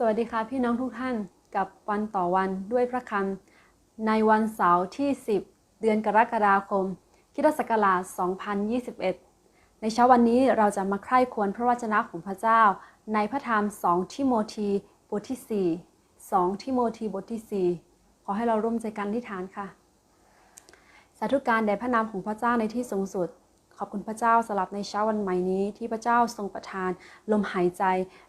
สวัสดีค่ะพี่น้องทุกท่านกับวันต่อวันด้วยพระคำในวันเสาร์ที่ 10 เดือนกรกฎาคมคริสตศักราช2021 ในเช้าวันนี้เราจะมาใคร่ควรพระวจนะของพระเจ้า ในพระธรรม 2 ทิโมธีบทที่ 4 2 ทิโมธีบทที่ 4 ขอให้เราร่วมใจกันอธิษฐานค่ะ สาธุการแด่พระนามของพระเจ้าในที่สูงสุด ขอบคุณพระเจ้าสำหรับในเช้าวันใหม่นี้ ที่พระเจ้าทรงประทาน ลมหายใจ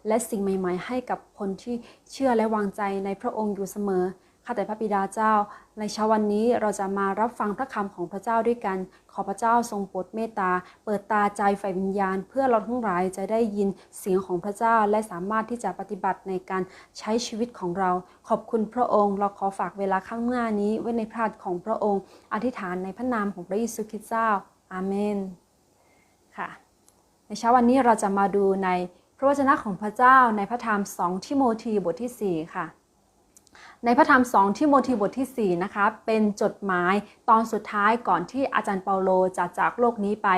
และสิ่งใหม่ ๆ ให้กับคนที่เชื่อและวางใจในพระองค์อยู่เสมอข้าแต่พระบิดาเจ้า ในเช้าวันนี้เราจะมารับฟังพระคำของพระเจ้าด้วยกัน ขอพระเจ้าทรงโปรดเมตตา เปิดตาใจฝ่ายวิญญาณ เพื่อเราทั้งหลายจะได้ยินเสียงของพระเจ้าและสามารถที่จะปฏิบัติในการใช้ชีวิตของเรา ขอบคุณพระองค์ เราขอฝากเวลาข้างหน้านี้ไว้ในพระหัตถ์ของพระองค์ อธิษฐานในพระนามของพระเยซูคริสต์เจ้า อาเมน ค่ะในเช้าวันนี้เราจะมาดูในพระวจนะของพระเจ้าในพระธรรม2ทิโมธีบทที่ 4 ค่ะ ในพระธรรม2ทิโมธีบทที่ 4 นะคะ เป็นจดหมายตอนสุดท้ายก่อนที่อาจารย์เปาโลจะจากโลกนี้ไป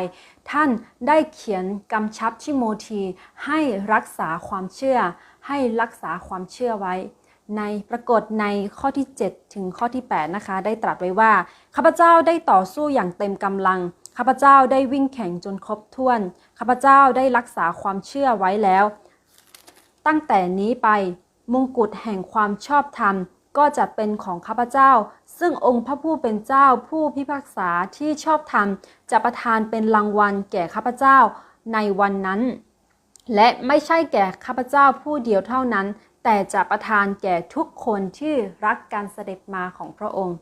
ท่านได้เขียนกำชับทิโมธีให้รักษาความเชื่อ ให้รักษาความเชื่อไว้ ในปรากฏในข้อที่ 7 ถึงข้อที่ 8 นะคะ ได้ตรัสไว้ว่าข้าพเจ้าได้ต่อสู้อย่างเต็มกำลัง ข้าพเจ้าได้วิ่งแข่งจนครบถ้วน ข้าพเจ้าได้รักษาความเชื่อไว้แล้ว ตั้งแต่นี้ไปมงกุฎแห่งความชอบธรรม ก็จะเป็นของข้าพเจ้า ซึ่งองค์พระผู้เป็นเจ้าผู้พิพากษาที่ชอบธรรม จะประทานเป็นรางวัลแก่ข้าพเจ้าในวันนั้น และไม่ใช่แก่ข้าพเจ้าผู้เดียวเท่านั้น แต่จะประทานแก่ทุกคนที่รักการเสด็จมาของพระองค์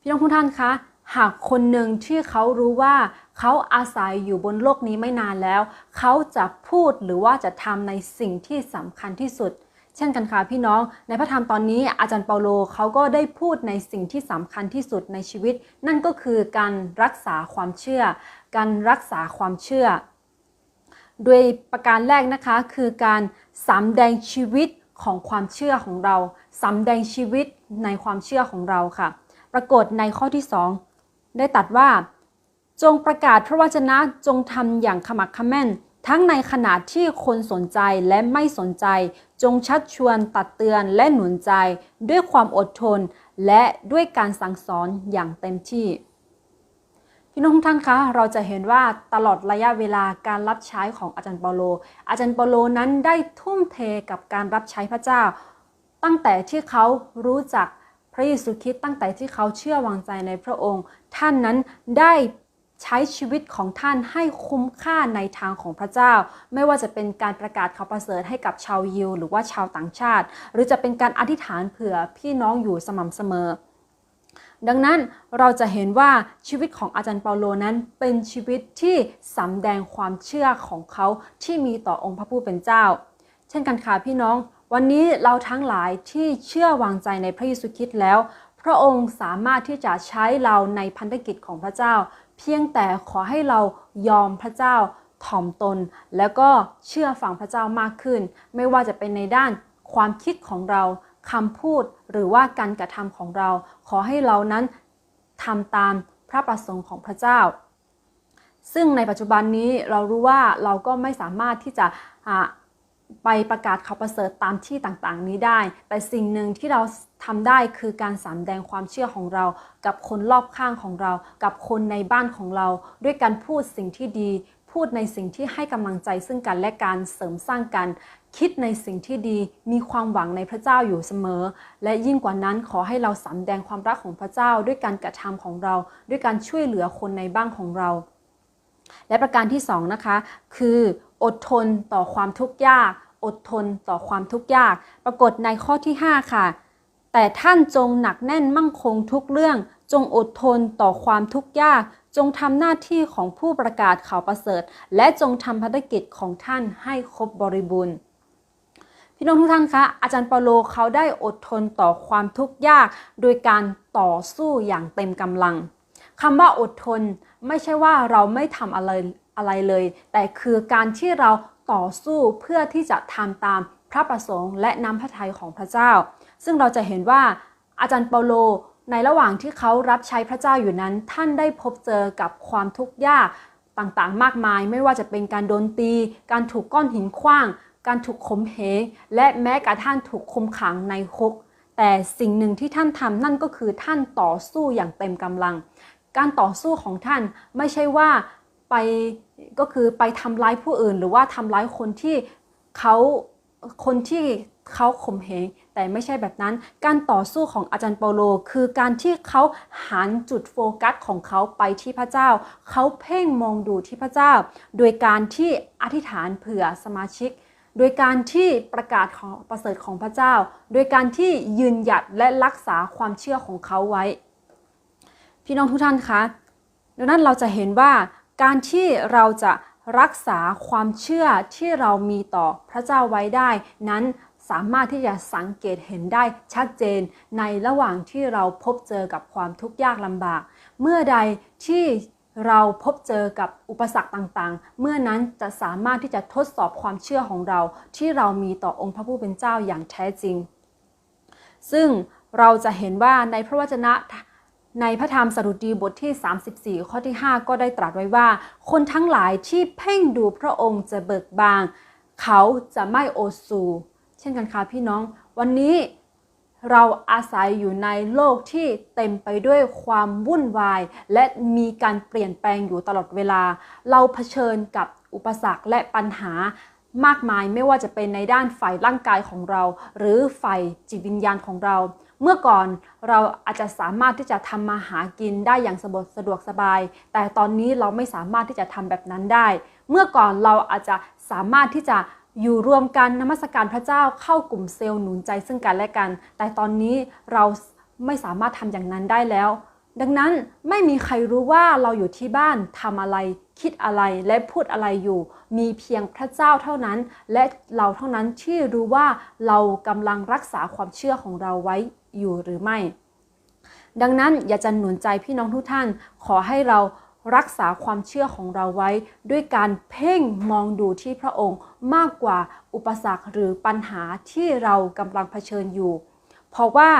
พี่น้องทุกท่านคะ หากคนหนึ่งที่เขารู้ว่าเขาอาศัยอยู่บนโลกนี้ไม่นานแล้ว เขาจะพูดหรือว่าจะทำในสิ่งที่สำคัญที่สุด เช่นกันค่ะพี่น้อง ในพระธรรมตอนนี้อาจารย์เปาโลเขาก็ได้พูดในสิ่งที่สำคัญที่สุดในชีวิต นั่นก็คือการรักษาความเชื่อ การรักษาความเชื่อ โดยประการแรกนะคะคือการสำแดงชีวิตของความเชื่อของเราสำแดงชีวิตในความเชื่อของเราค่ะ ปรากฏในข้อที่ 2 ได้ตัดว่า จงประกาศพระวจนะจงทำอย่างขมักขม้นทั้งในขณะที่คนสนใจและไม่สนใจ จงชักชวนตัดเตือนและหนุนใจ ด้วยความอดทน และด้วยการสั่งสอนอย่างเต็มที่ พี่น้องทุกท่านคะ เราจะเห็นว่าตลอดระยะเวลาการรับใช้ของอาจารย์เปาโล อาจารย์เปาโลนั้นได้ทุ่มเทกับการรับใช้พระเจ้า ตั้งแต่ที่เขารู้จัก พระเยซูคริสต์ตั้งแต่ที่เขาเชื่อวางใจในพระองค์ ท่านนั้นได้ใช้ชีวิตของท่านให้คุ้มค่าในทางของพระเจ้า ไม่ว่าจะเป็นการประกาศข่าวประเสริฐให้กับชาวยิว หรือว่าชาวต่างชาติ หรือจะเป็นการอธิษฐานเผื่อพี่น้องอยู่สม่ำเสมอ ดังนั้นเราจะเห็นว่าชีวิตของอาจารย์เปาโลนั้นเป็นชีวิตที่สำแดงความเชื่อของเขาที่มีต่อองค์พระผู้เป็นเจ้า เช่นกันค่ะพี่น้อง วันนี้เราทั้งหลายที่เชื่อวางใจในพระเยซูคริสต์แล้ว พระองค์สามารถที่จะใช้เราในพันธกิจของพระเจ้า เพียงแต่ขอให้เรายอมพระเจ้าถ่อมตน แล้วก็เชื่อฟังพระเจ้ามากขึ้น ไม่ว่าจะเป็นในด้านความคิดของเราคำพูดหรือว่าการกระทำของเรา ขอให้เรานั้นทำตามพระประสงค์ของพระเจ้า ซึ่งในปัจจุบันนี้เรารู้ว่าเราก็ไม่สามารถที่จะ ไปประกาศข่าวประเสริฐตามที่ต่างๆ นี้ได้ แต่สิ่งหนึ่งที่เราทำได้คือการสำแดงความเชื่อของเรา กับคนรอบข้างของเรา กับคนในบ้านของเรา ด้วยการพูดสิ่งที่ดี พูดในสิ่งที่ให้กำลังใจซึ่งกันและการเสริมสร้างกันคิดในสิ่งที่ดีมีความหวังในพระเจ้าอยู่เสมอ และยิ่งกว่านั้นขอให้เราสำแดงความรักของพระเจ้าด้วยการกระทำของเรา ด้วยการช่วยเหลือคนในบ้านของเรา และประการที่สองนะคะคืออดทนต่อความทุกข์ยาก อดทนต่อความทุกข์ยาก ปรากฏในข้อที่ 5 ค่ะ แต่ท่านจงหนักแน่นมั่งคงทุกเรื่อง จงอดทนต่อความทุกข์ยาก จงทำหน้าที่ของผู้ประกาศข่าวประเสริฐ และจงทำภารกิจของท่านให้ครบบริบูรณ์พี่น้องทุกท่านคะ อาจารย์เปาโลเขาได้อดทนต่อความทุกข์ยาก โดยการต่อสู้อย่างเต็มกำลังคำว่าอดทนไม่ใช่ว่าเราไม่ทำอะไรอะไรเลย แต่คือการที่เรา ต่อสู้เพื่อที่จะทำตามพระประสงค์และน้ำพระทัยของพระเจ้า ซึ่งเราจะเห็นว่าอาจารย์เปาโลในระหว่างที่เขารับใช้พระเจ้าอยู่นั้น ท่านได้พบเจอกับความทุกข์ยากต่างๆ มากมาย ไม่ว่าจะเป็นการโดนตี การถูกก้อนหินขว้าง การถูกข่มเหงและแม้กระทั่งถูกคุมขังในคุก แต่สิ่งหนึ่งที่ท่านทำนั่นก็คือท่านต่อสู้อย่างเต็มกำลัง การต่อสู้ของท่านไม่ใช่ว่าไป ก็คือไปทำร้ายผู้อื่น หรือว่าทำร้ายคนที่เขาคนที่เขาข่มเหงแต่ไม่ใช่แบบนั้น การต่อสู้ของอาจารย์เปาโล คือการที่เขาหันจุดโฟกัสของเขาไปที่พระเจ้า เขาเพ่งมองดูที่พระเจ้า โดยการที่อธิษฐานเผื่อสมาชิก โดยการที่ประกาศของประเสริฐของพระเจ้า โดยการที่ยืนหยัดและรักษาความเชื่อของเขาไว้ พี่น้องทุกท่านคะดังนั้นเราจะเห็นว่า การที่เราจะรักษาความเชื่อที่เรามีต่อพระเจ้าไว้ได้ นั้นสามารถที่จะสังเกตเห็นได้ชัดเจนในระหว่างที่เราพบเจอกับความทุกข์ยากลำบาก เมื่อใดที่เราพบเจอกับอุปสรรคต่างๆ เมื่อนั้นจะสามารถที่จะทดสอบความเชื่อของเรา ที่เรามีต่อองค์พระผู้เป็นเจ้าอย่างแท้จริง ซึ่งเราจะเห็นว่าในพระวจนะ ในพระธรรมสดุดีบทที่ 34 ข้อที่ 5 ก็ได้ตรัสไว้ว่า คนทั้งหลายที่เพ่งดูพระองค์จะเบิกบานเขาจะไม่โอสู เช่นกันค่ะพี่น้อง วันนี้เราอาศัยอยู่ในโลกที่เต็มไปด้วยความวุ่นวาย และมีการเปลี่ยนแปลงอยู่ตลอดเวลา เราเผชิญกับอุปสรรคและปัญหามากมายไม่ว่าจะเป็นในด้านฝ่ายร่างกายของเรา หรือฝ่ายจิตวิญญาณของเรา เมื่อก่อนเราอาจจะสามารถที่จะทำมาหากินได้อย่างสะดวกสะดวกสบาย แต่ตอนนี้เราไม่สามารถที่จะทำแบบนั้นได้ เมื่อก่อนเราอาจจะสามารถที่จะอยู่รวมกันนมัสการพระเจ้าเข้ากลุ่มเซลล์หนุนใจซึ่งกันและกัน แต่ตอนนี้เราไม่สามารถทำอย่างนั้นได้แล้ว ดังนั้นไม่มีใครรู้ว่าเราอยู่ที่บ้านทำอะไร คิดอะไรและพูดอะไรอยู่ มีเพียงพระเจ้าเท่านั้น และเราเท่านั้นที่รู้ว่าเรากำลังรักษาความเชื่อของเราไว้อยู่หรือไม่ ดังนั้นอยากจะหนุนใจพี่น้องทุกท่าน ขอให้เรารักษาความเชื่อของเราไว้ ด้วยการเพ่งมองดูที่พระองค์มากกว่าอุปสรรคหรือปัญหาที่เรากำลังเผชิญอยู่ เพราะว่า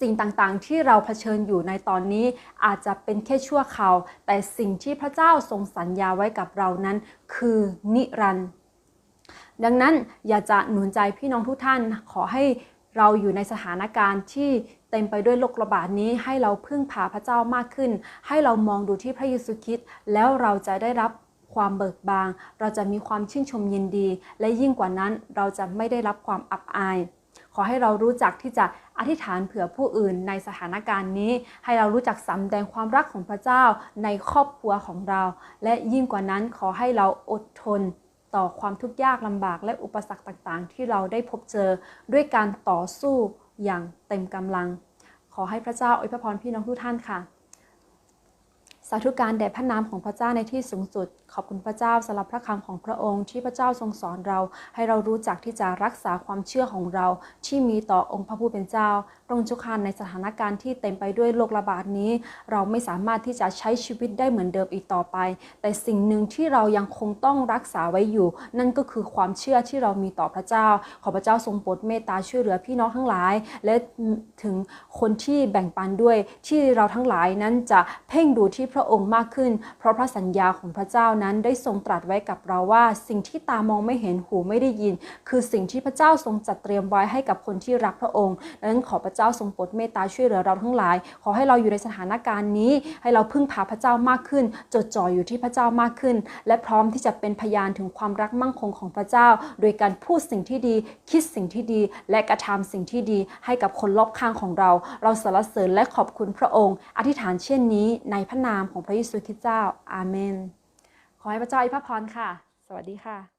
สิ่งต่างๆ ที่เราเผชิญอยู่ในตอนนี้อาจจะเป็นแค่ชั่วคราว แต่สิ่งที่พระเจ้าทรงสัญญาไว้กับเรานั้น คือนิรันดร์ดังนั้นอยากจะหนุนใจพี่น้องทุกท่านขอให้เราอยู่ในสถานการณ์ที่เต็มไปด้วยโรคระบาดนี้ให้เราพึ่งพาพระเจ้ามากขึ้น ให้เรามองดูที่พระเยซูคริสต์แล้วเราจะได้รับความเบิกบานเราจะมีความชื่นชมยินดี และยิ่งกว่านั้นเราจะไม่ได้รับความอับอาย ขอให้เรารู้จักที่จะอธิษฐานเผื่อผู้อื่นในสถานการณ์นี้ ให้เรารู้จักสำแดงความรักของพระเจ้าในครอบครัวของเรา และยิ่งกว่านั้นขอให้เราอดทนต่อความทุกข์ยากลำบากและอุปสรรคต่างๆ ที่เราได้พบเจอด้วยการต่อสู้อย่างเต็มกำลัง ขอให้พระเจ้าอวยพระพรพี่น้องทุกท่านค่ะ สาธุการแด่พระนามของพระเจ้าในที่สูงสุด ขอบคุณพระเจ้าสำหรับพระคำของพระองค์ที่พระเจ้าทรงสอนเรา ให้เรารู้จักที่จะรักษาความเชื่อของเรา ที่มีต่อองค์พระผู้เป็นเจ้าพระองค์เจุคานในสถานการณ์ที่เต็มไปด้วยโรคระบาดนี้ เราไม่สามารถที่จะใช้ชีวิตได้เหมือนเดิมอีกต่อไป แต่สิ่งหนึ่งที่เรายังคงต้องรักษาไว้อยู่ นั่นก็คือความเชื่อที่เรามีต่อพระเจ้า ขอพระเจ้าทรงโปรดเมตตาช่วยเหลือพี่น้องทั้งหลาย และถึงคนที่แบ่งปันด้วยที่เราทั้งหลายนั้นจะเพ่งดูที่พระองค์มากขึ้น เพราะพระสัญญาของพระเจ้านั้นได้ทรงตรัสไว้กับเราว่า สิ่งที่ตามองไม่เห็นหูไม่ได้ยิน คือสิ่งที่พระเจ้าทรงจัดเตรียมไว้ให้กับคนที่รักพระองค์ดังนั้นขอพระเจ้าทรงโปรดเมตตาช่วยเหลือเราทั้งหลาย ขอให้เราอยู่ในสถานการณ์นี้ ให้เราพึ่งพาพระเจ้ามากขึ้น จดจ่ออยู่ที่พระเจ้ามากขึ้น และพร้อมที่จะเป็นพยานถึงความรักมั่งคงของพระเจ้า โดยการพูดสิ่งที่ดี คิดสิ่งที่ดี และกระทำสิ่งที่ดี ให้กับคนรอบข้างของเรา เราสรรเสริญและขอบคุณพระองค์ อธิษฐานเช่นนี้ในพระนามของพระเยซูคริสต์เจ้า อาเมน ขอให้พระเจ้าอวยพรค่ะ สวัสดีค่ะ